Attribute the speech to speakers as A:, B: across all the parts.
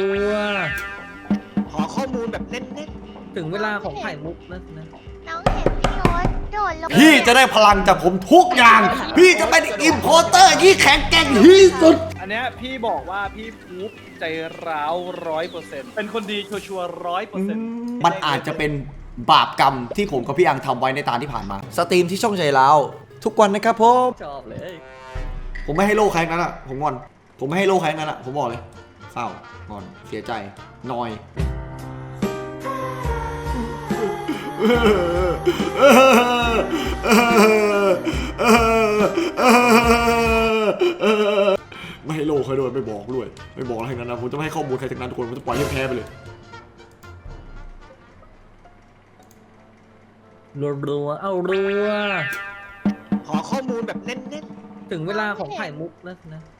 A: ตัว
B: ขอข้อมูลแบบเน้น
A: ถึงเวลาของไข่มุกแล้วนะ
C: น้องเห็นพี่โอ๊ตโดดลง
D: พี่จะได้พลังจากผมทุกอย่าง พี่จะเป็นอิมโพเตอร์ที่แข็งแกร่งที่สุด
E: อันเนี้ยพี่บอกว่าพี่พูบใจร้าวร้อยเปอร์เซ็นต์เป็นคนดีชัวร์ร้อยเปอร์เซ็นต์
D: มันอาจจะเป็นบาปกรรมที่ผมกับพี่อังทำไว้ในตาที่ผ่านมา สตรีมที่ช่องใจเราทุกวันนะครับผม
A: ชอบเลย
D: ผมไม่ให้โลกแข้งนั้นอะ ผมงอน ผมไม่ให้โลกแข้งนั้นอะ ผมบอกเลย เศร้างอนเสียใจนอย ไม่ให้โลกใครด้วยไม่บอกด้วย ไม่บอกอะไรทั้งนั้นนะผมจะไม่ให้ข้อมูลใครทั้งนั้นทุกคนผมจะปล่อยให้แพ้ไปเลย
A: รัวๆเอารัว
B: ๆขอข้อมูลแบบเน้น
A: ถึงเวลาของไข่มุกแล้วนะ
C: น้องเห็นพี่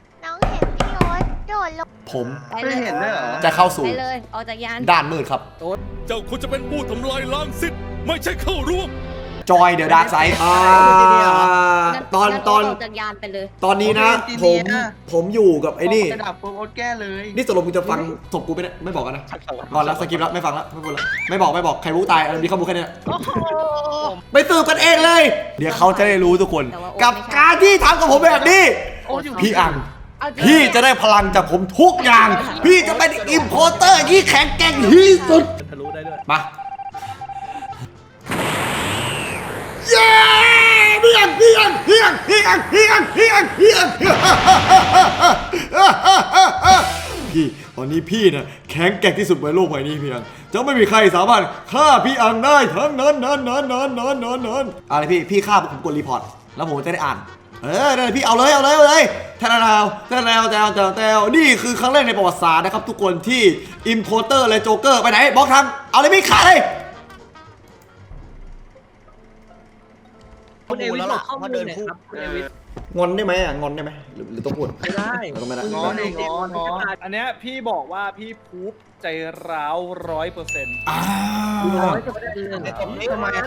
C: โอ๊ตโดดลง
D: ผม
C: ไปเลยเห็นด้วยเหรอ
D: จะเข้าสู่
C: ไปเลย ออกจากยาน
D: ด้านมืดครับ
F: เจ้าควรจะเป็นผู้ทำลายล้างสิทธิ์ไม่ใช่เข้าร่วม
D: จอยเดอะดาร์กไซด์อ่าตอนตอน
C: ออกจากยานไปเลย
D: ตอนนี้นะผมผมอยู่กับไอ้นี่
G: จะดับโปรโมทแก้เลย
D: นี่ตกลงมึงจะฟังศพกูไปเนี่ยไม่บอกกันนะก่อนแล้วสกิปแล้วไม่ฟังแล้วไม่พูดแล้วไม่บอกไม่บอกใครรู้ตายเออมีข้อมูลแค่เนี้ยไปสืบกันเองเลย เดี๋ยวเขาจะได้รู้ทุกคน กับการที่ทำกับผมแบบนี้ พี่อัง พี่จะได้พลังจากผมทุกอย่าง พี่จะเป็นอิมโพเตอร์ที่แข็งแกร่งที่สุด
A: ทะลุได้ด้วย
D: มา เย้พี่อังพี่อังพี่อังพี่อังพี่อังพี่อังพี่อังพี่ตอนนี้พี่นะแข็งแกร่งที่สุดในโลกใบนี้พี่อังจะไม่มีใครสามารถฆ่าพี่อังได้ทั้งนั้นนั้นนั้นนั้นนั้นนั้นนั้นอะไรพี่พี่ฆ่าผมกดรีพอร์ตแล้วผมจะได้อ่าน เออนั่นแหละพี่เอาเลยเอาเลยเอาเลยท่านาวท่านาวแตวแตวแตวนี่คือครั้งแรกในประวัติศาสตร์นะครับทุกคนที่อิมโพเตอร์และโจ๊กเกอร์ไปไหนบล็อกทำเอาเลยพี่ขาเลย
B: ๆ
A: คุณเอวิส
B: แล้ว
A: บอ
B: ล่ะ
A: กข้อมู
B: ว่า
A: ล
B: เดิน
A: หน่อย
B: คู่
A: ครับคุณเอวิส
D: งอนได้ไหมอะงอนได้ไหมหรือหรือต้องพูด
A: ไม่ได้
D: ต้องไม่ได้
A: คุณ
G: งอนเองงอนงอน
E: อันเนี้ยพี่บอกว่าพี่พูบใจร้าวร้อยเปอร์เซ็นต์
D: อ่า
A: ร้อยจะไม่ได้เลยเหรอ
G: ทำไมอะ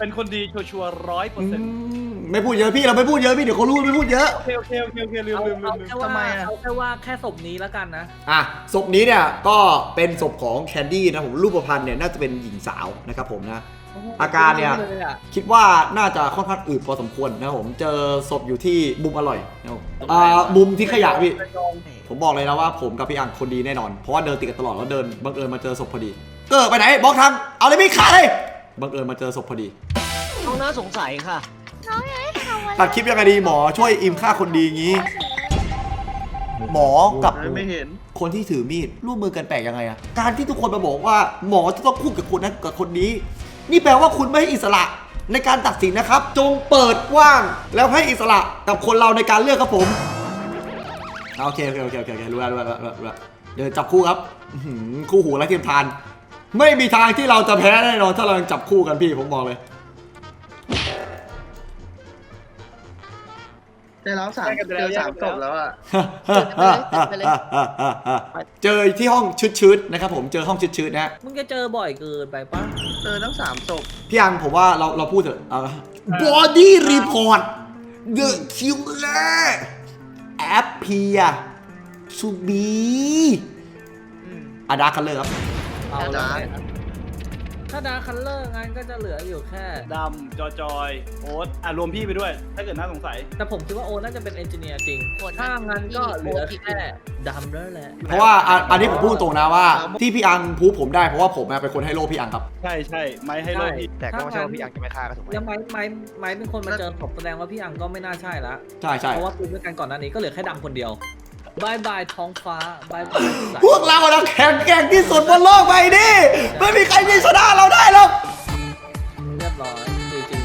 E: เป็นคนดีชัวร์ร้อยเปอ
D: อื
E: ร์เซ็นต์
D: มไม่พูดเยอะพี่เราไม่พูดเยอะพี่เดี๋ยวเขารู้ไม่พูดเยอะ
E: โอเคโอเคโอเคโอเคลืม
A: เอา
E: ลืมลื
A: เอา
E: มลืม
A: แค่ว่า
G: ทำไมอะ
A: เอาแค่ว่าแค่ศพนี้แล้วกันนะ
D: อะศพนี้เนี่ยก็เป็นศพของแคนดี้นะผมรูปพรรณเนี่ยน่าจะเป็นหญิงสาวนะครับผมนะ อาการเนี่ย คิดว่าน่าจะค่อนข้างอืดพอสมควรนะครับผมเจอศพอยู่ที่มุมอร่อยนะครับผมอ่ามุมที่ขยะพี่ผมบอกเลยนะว่าผมกับพี่อังคนดีแน่นอน เพราะว่าเดินติดกันตลอดแล้วเดินบังเอิญมาเจอศพพอดีเกิดไปไหนบอกทำเอาเลยพี่ขาเลย บังเอิญมาเจอศพพอดี
B: น้องน่าสงสัยค่ะ
C: น้องยังไม่ทำอะไร
D: ตัดคลิปยังไงดีหมอช่วยอิมฆ่าคนดีงี้ หมอกับ
G: ไม่เห็น
D: คนที่ถือมีดร่วมมือกันแปลกยังไงอะการที่ทุกคนมาบอกว่าหมอจะต้องคู่กับคนนั้นกับคนนี้ นี่แปลว่าคุณไม่ให้อิสระในการตัดสินนะครับ จงเปิดกว้าง แล้วให้อิสระกับคนเราในการเลือกครับผมอ่าโอเคโอเคโอเคโอเคโอเครู้แล้วรู้แล้วรู้แล้วรู้แล้วเดี๋ยวจับคู่ครับอื้อหือคู่หูและเทียมทาน ไม่มีทางที่เราจะแพ้แน่นอนถ้าเรายังจับคู่กันพี่ผมบอกเลย
G: ได้แล้วสามเจอสามศพแล้วอะ
D: เจอที่ห้องชืดๆนะครับผมเจอห้องชืดๆนะฮะ
A: มึงจะเจอบ่อยเกินไปปะ
G: เจอทั้งสามศพ
D: พี่อังผมว่าเราเราพูดเถอะเอา body report the killer appear to be อาดาคัลเลอร์ครับ
A: เอา
G: จ้า
A: เลยถ้าดาคัลเลอร์งั้นก็จะเหลืออยู่แค่
E: ดำจอจอยโอ๊ตอะรวมพี่ไปด้วย ถ้าเกิดน่าสงสัย
A: แต่ผมคิดว่าโอน่าจะเป็นเอนจิเนียร์จริงถ้างั้นก็เหลือแค่ดำแล้วแหละ
D: เพราะว่าอะอันนี้ผมพูดตรงนะว่า ที่พี่อังพูดผมได้เพราะว่าผมอะเป็นคนให้โลพี่อังครับ
E: ใช่ใช่ไม่ให้โลกพี่
H: แต่ก็ไม่ใช่ว่าพี่อังจะไม่ฆ่าก็ถูกไหม
A: แล้วไม้ไม้ไม้เป็นคนมาเจอศพแสดงว่าพี่อังก็ไม่น่าใช่ละ
D: ใช่ใช่
A: เพราะว่าปืนด้วยกันก่อนหน้านี้ก็เหลือแค่ดำคนเดียว บายบายท้องฟ้าบายบายสาย
D: พวกเราเราแข็งแกร่งที่สุดบนโลกใบนี้ไม่มีใครจะชนะเราได้หรอก
A: เรียบร้อยจริง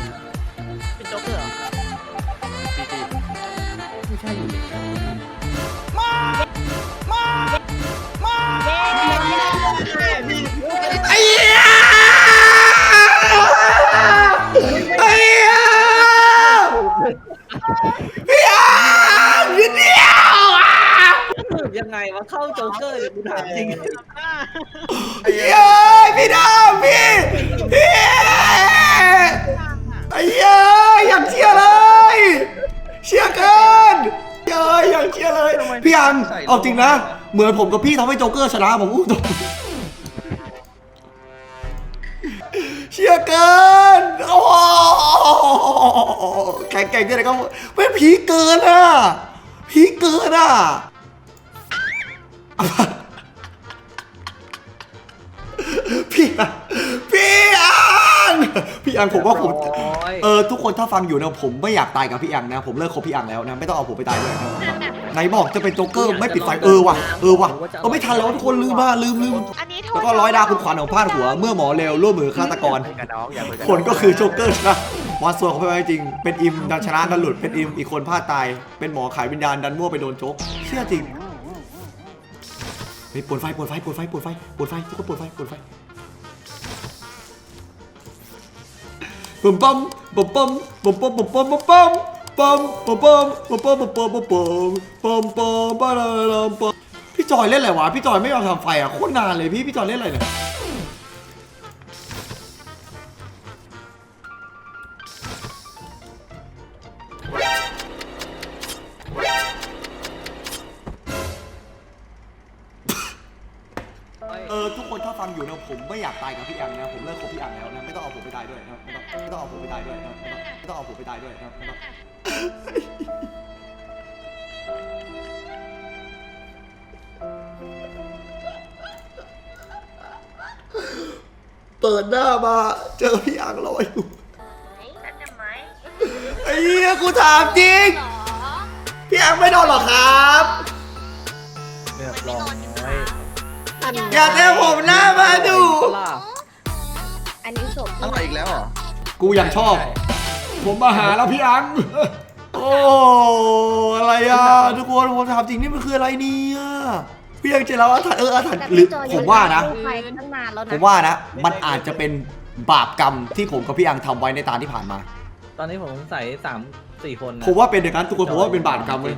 B: เป็นโจ๊กเกอร์เหรอ
A: ๆไม่ใช่อยู่ดี
D: ยัง
A: ไงวะเข้าโจ๊กเกอร์เนี่กูถามจริง
D: เย้ยพี่ดาวพี่พี่ไอ้เย้ยอยากเชียร์เลย เชียร์เกินเย้ยอยากเชียร์เลย พี่อังเอาจริงนะ เหมือนผมกับพี่ทำให้โจ๊กเกอร์ชนะผมพูดตรงเชี่ยเกิน โอ้โหแข่งแข่งที่ไหนก็ไม่ผีเกินอะผีเกินอะ พี่อังพี่อังพี่อังผมว่าผม
A: เรียบร้อย
D: เออทุกคนถ้าฟังอยู่นะผมไม่อยากตายกับพี่อังนะ ผมเลิกคบพี่อังแล้วนะไม่ต้องเอาผมไปตายด้วยนะไหนบอกจะเป็นโจ๊กเกอร์ไม่ปิดไฟเออว่ะเออว่ะเออไม่ทันแล้วทุกคนลืมบ้าลืมลืม
C: อันนี้โท
D: แล้ว
C: ษ
D: ก็ร้อยดาวคุณขวัญของพาดหัว เมื่อหมอเร็วร่วมมือฆาตกร
B: กับน้องอย่าเพิ่ง
D: ผลก็คือโจ๊กเกอร์ชนะมอนส่วนของพี่ไว้จริง เป็นอิมดันชนะดันหลุดเป็นอิมอีกคนพลาดตาย เป็นหมอขายวิญญาณดันมั่วไปโดนโจ๊กเชื่อจริงเฮ้ยปวดไฟปวดไฟปวดไฟปวดไฟปวดไฟทุกคนปวดไฟปวดไฟปุ๊มปั๊มปุ๊มปั๊มปุ๊มปั๊มปุ๊มปั๊มปุ๊มปั๊มปั๊มปุ๊มปั๊มปุ๊มปั๊มปุ๊มปั๊มปุ๊มปั๊มปั๊มปั๊มปั๊มปั๊มปั๊มพี่จอยเล่นอะไรวะพี่จอยไม่ยอมทำไฟอะโคตรนานเลยพี่พี่จอยเล่นอะไรเนี่ย เออทุกคนถ้าฟังอยู่นะผมไม่อยากตายกับพี่อังนะผมเลิกคบพี่อังแล้วนะไม่ต้องเอาผมไปตายด้วยนะไม่ต้องไม่ต้องเอาผมไปตายด้วยนะไม่ต้องไม่ต้องเอาผมไปตายด้วยนะไม่ต้องเปิดหน้ามาเจอพี่อังลอยอยู่ไอ้เหี้ยกูถามจริง พี่อังไม่โดนหรอครับ
A: เรียบร้อย
D: อย่าเทผมหน้ามาดู
A: ล่ะ
C: อันนี้ศพ
G: อะไรอีกแล้วเหรอ
D: กูยังชอบ ผมมาหาแล้วพี่อัง โอ้อะไรอะทุกคนผมถามจริงนี่มันคืออะไรเนี่ยพี่ยังเจอแล้วอาถรรพ์เอออาถรรพ์หรือผมว่านะ
C: ไฟตั้งนานแล้วนะ
D: ผมว่านะ มันอาจจะเป็นบาปกรรมที่ผมกับพี่อังทำไว้ในตาที่ผ่านมา
A: ตอนนี้ผมสงสัยสามสี่คนนะ
D: ผมว่าเป็นอย่างนั้นทุกคนผมว่าเป็นบาปกรรมเลย